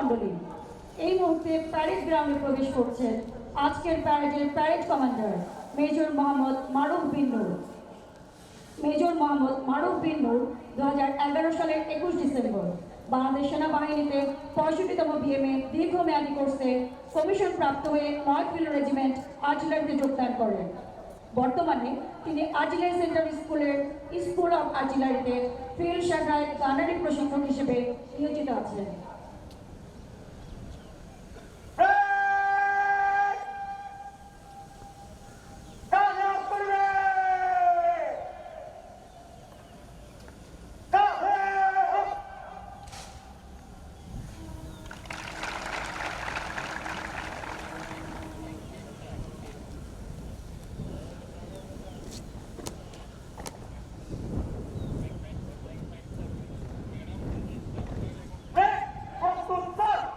মণ্ডলী। এই মুহূর্তে প্যারেড গ্রাউন্ডে প্রবেশ করছেন আজকের প্যারেডের parade commander major Mohammad Maruf bin Noor. Major Mohammad Maruf bin Noor দু সালের একুশ ডিসেম্বর। বাংলাদেশ সেনাবাহিনীতে পঁয়ষট্টিতম বিএমএ দীর্ঘমেয়াদী কোর্সে কমিশন প্রাপ্ত হয়ে নয় ফিল্ড রেজিমেন্ট আর্টিলারিতে যোগদান করেন বর্তমানে তিনি আর্টিলারি সেন্টার স্কুলের স্কুল অফ আর্টিলারিতে ফিল্ড শাখায় গানারি প্রশিক্ষক হিসেবে নিয়োজিত আছেন।